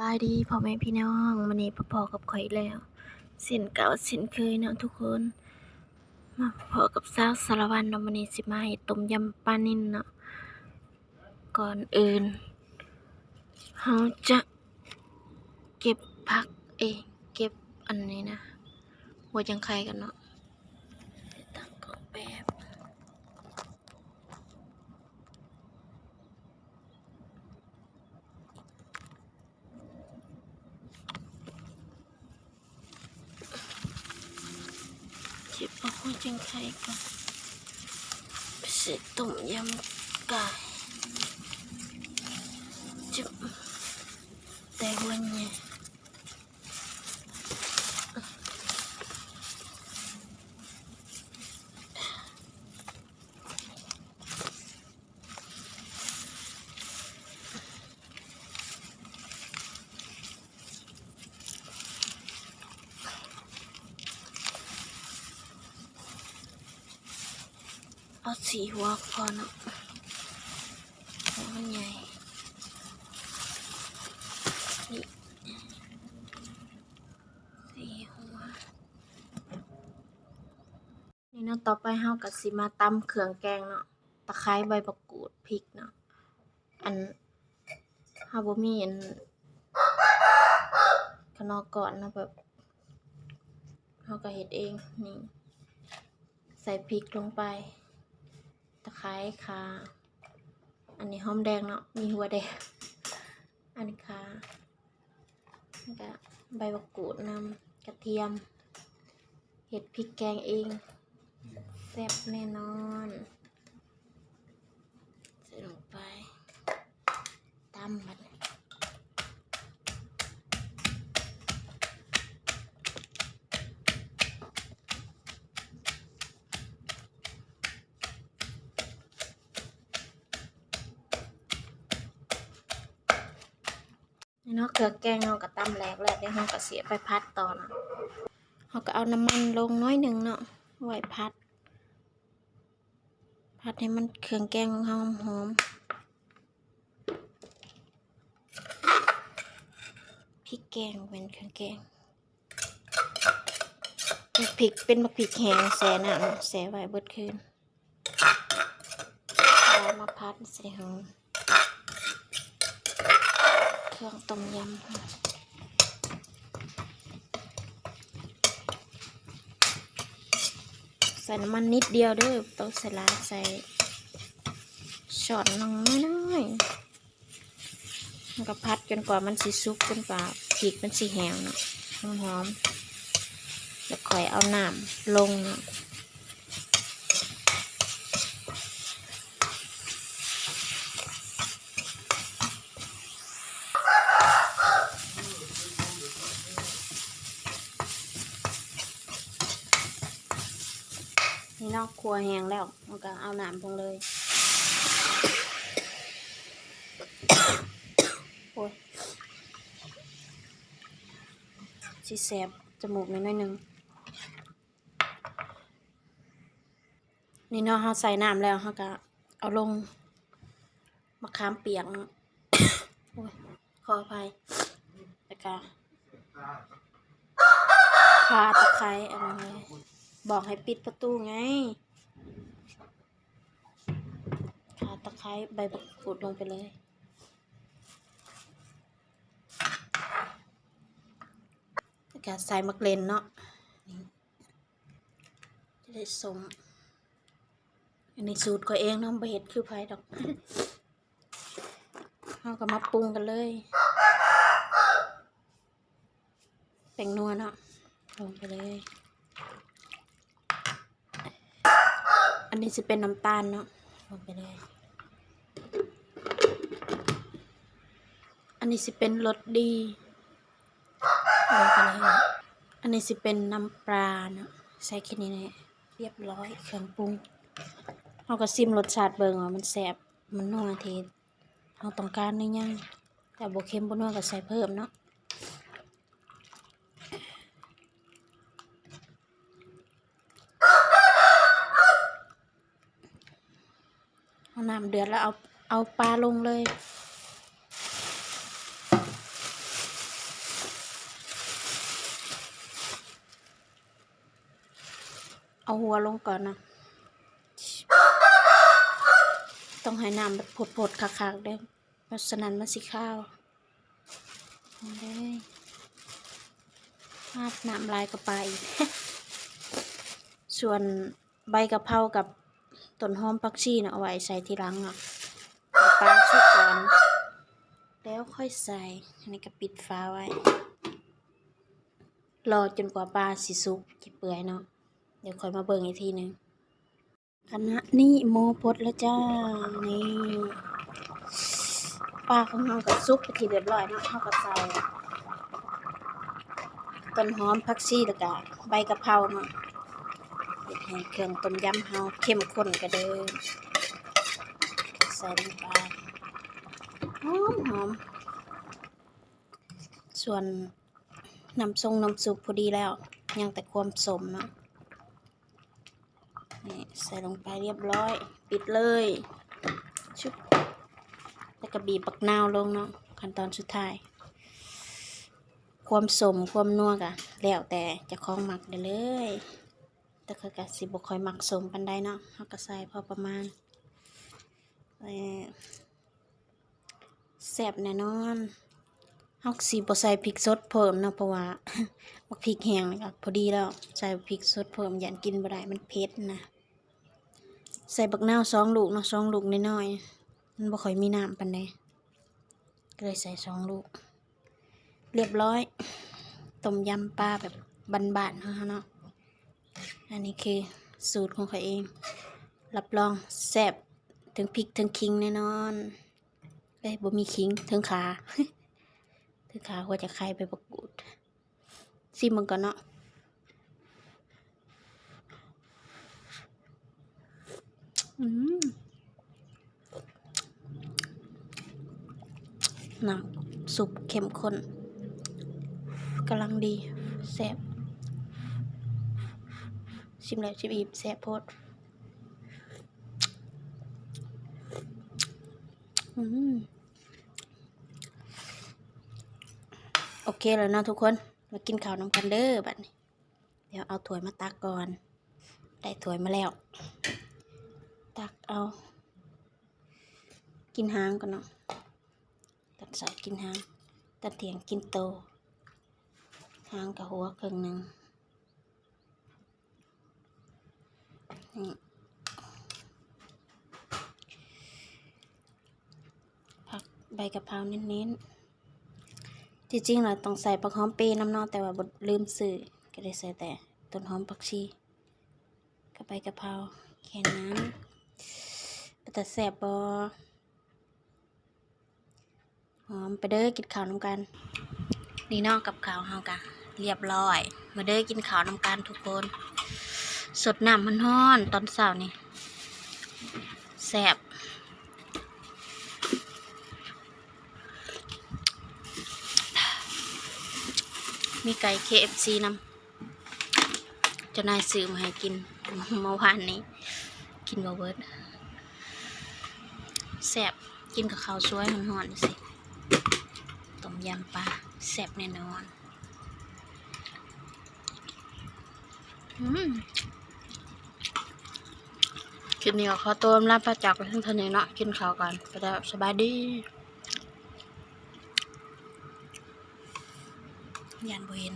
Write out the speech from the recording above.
บายดีพ่อแม่พี่น้องวันนี้พ่อๆกับข่อยแล้วสินเก่าสินเคยเนาะทุกคน มาพอกับสาวสารวันเนาะวันนี้สิมาให้ต้มยำปลานิ่นเนาะก่อนอื่นเราจะเก็บผักเอยเก็บอันนี้นะหัวจังไคกันเนาะตั้งกล้องแป๊บ เก็บเอาหัวจังไข่ก่อนเสร็จต้มยำไก่จุ๊บแต่วันนี้ เอาสีหัวก่อนเนาะหัวมันใหญ่นี่สีหัว นี่เนาะต่อไปเฮาก็สิมาตำเครื่องแกงเนาะ ตะไคร้ใบมะกรูดพริกเนาะ อันเฮาบ่มีอันขนอก่อนนะแบบเฮาก็เฮ็ดเอง นี่ ใส่พริกลงไป ตะไคร้ค่ะ อันนี้หอมแดงเนาะ มีหัวแดง อันนี้ค่ะก็ใบมะกรูดนำกระเทียม เห็ดพริกแกงเอง แซ่บแน่นอนใส่ลงไปตำมัน เนาะเครื่องแกงเราก็ตำแหลกแล้วเดี๋ยวเราก็เสียไปพัดต่อเนาะเราก็เอาน้ำมันลงน้อยหนึ่งเนาะไว้พัดผัดให้มันเครื่องแกงของเราหอมพริกแกงเป็นเครื่องแกงเป็นพริกเป็นมะพริกแห้งแซ่น้ำแซ่ไว้เบิดคืนแล้วมาพัดใส่หอม เครื่องต้มยำใส่น้ำมันนิดเดียวเด้อต้องใส่ลาใส่ช็อตน้อยน้อยๆมันก็พัดจนกว่ามันสิสุกจนกว่าพริกมันสิแห้งเนาะหอมๆแล้วค่อยเอาน้ำลงเนาะ อกครัวแห้งแล้วมันก็เอาน้ำลงเลยโอ้ยสิแสบจมูกนิดหน่อยหนึงนี่เนาะเราใส่น้ำแล้วเราก็เอาลงมะขามเปียกโอ้ยขออภัยแล้วก็ข่าตะไคร้อะไรเงี้ย บอกให้ปิดประตูไงขาตะไคร้ใบมะกรูดลงไปเลย ก็ใส่มะเกรนเนาะจะได้สมอันนี้สูตรก็เองเนาะบะเห็ดคือไผดอกเราก็มาปรุงกันเลยแป้งนัวเนาะลงไปเลย อันนี้จะเป็นน้ำตาลเนาะลงไปเลยอันนี้จะเป็นรสดีลงไปเลยอันนี้จะเป็นน้ำปลาเนาะใส่แค่นี้แหละเรียบร้อยเครื่องปรุงเราก็ซิมรสชาติเบิ่งว่ามันแซ่บมันนัวเทศเราต้องการในยังแต่บวเค็มบนัวก็ใส่เพิ่มเนาะ น้ำเดือดแล้วเอาเอาปลาลงเลย เอาหัวลงก่อนนะ ต้องให้น้ำแบบผดๆคากๆเด้เพราะฉะนั้นมันสิข้าวได้ภาพน้ำลายกระปาอีส่วนใบกะเพรากับ ต้นหอมผักชีนะเอาไว้ใส่ทีหลังอะเอาปลาชุกก่อน แล้วค่อยใส่อันนี้ก็ปิดฟ้าไว้ รอจนกว่าปลาสิสุกจะเปื่อยเนาะ เดี๋ยวค่อยมาเบิ่งอีกทีหนึ่งคณะนี้โมพดแล้วจ้า นี่ปลาของเราก็สุกไปทีเรียบร้อยเนาะเราก็ใส่ต้นหอมผักชีแล้วก็ใบกะเพราเนาะ ให้เครื่องต้มยำเฮาเข้มข้นกระเดิมใส่ลงไปหอมหอม ส่วนน้ำทรงน้ำซุปพอดีแล้ว ยังแต่ความสมเนาะนี่ใส่ลงไปเรียบร้อย ปิดเลยชุบแล้วก็บีบปักนาวลงเนาะขั้นตอนสุดท้าย ความสมความนัวกะแล้วแต่จะคล้องหมักได้เลย แต่คือกะสิบคอยหมักสมปันได้เนาะเขาก็ใส่พอประมาณแซ่บแน่นอนเฮาก็สิบ่ใส่พริกสดเพิ่มเนาะเพราะว่าบักพริกแห้งนี่ก็พอดีแล้วใส่พริกสดเพิ่มยันกินบ่ได้มันเผ็ดนะ ใส่บักนาวสองลูกเนาะสองลูกน้อยๆมันบ่ค่อยมีน้ำปานใดก็เลยใส่สองลูก เรียบร้อยต้มยำปลาแบบบานๆเฮาเนาะ อันนี้คือสูตรของเขาเอง รับรองแซ่บถึงพริกถึงคิงแน่นอนเอ้ยบ่มีคิงถึงขาถึงขาว่าจะใครไปประกูดซิมึงก่อนเนาะน้ำซุปเข้มข้นกำลังดีแซ่บ ชิมแล้วชิมอีกแซ่บโพดโอเคแล้วนะทุกคน มากินข้าวน้ำกันเด้อบัดนี้ เดี๋ยวเอาถ้วยมาตักก่อน ได้ถ้วยมาแล้ว ตักเอา กินหางก่อนเนาะ ตัดสายกินหาง ตัดเถียงกินโต หางกับหัวครึ่งหนึ่ง ผักใบกะเพราเน้นๆ จริงๆเราต้องใส่ผักหอมเปรย์น้ำนอแต่ว่าบดลืมซื้อก็เลยใส่แต่ต้นหอมผักชีกับใบกะเพราแค่นั้นแต่แสบบอหอมไปเด้อกินข้าวน้ำกัน นี่นอกกับข้าวเฮากะเรียบร้อย มาเด้อกินข้าวน้ำกันทุกคน สดน้ำมันฮ้อนตอนเช้านี่แสบมีไก่ KFC นำจะนายซื้อมาให้กินเมื่อวานนี้ กินบะเบิดแซ่บกินกับข้าวสวยหอนๆสิต้มยำปลาแซ่บแน่นอน อืม คลิปนี้ก็ขอตัวลาไปจากไปทั้งเทานี้เนาะกินข้าวกันไปแล้วสบายดียานบุญ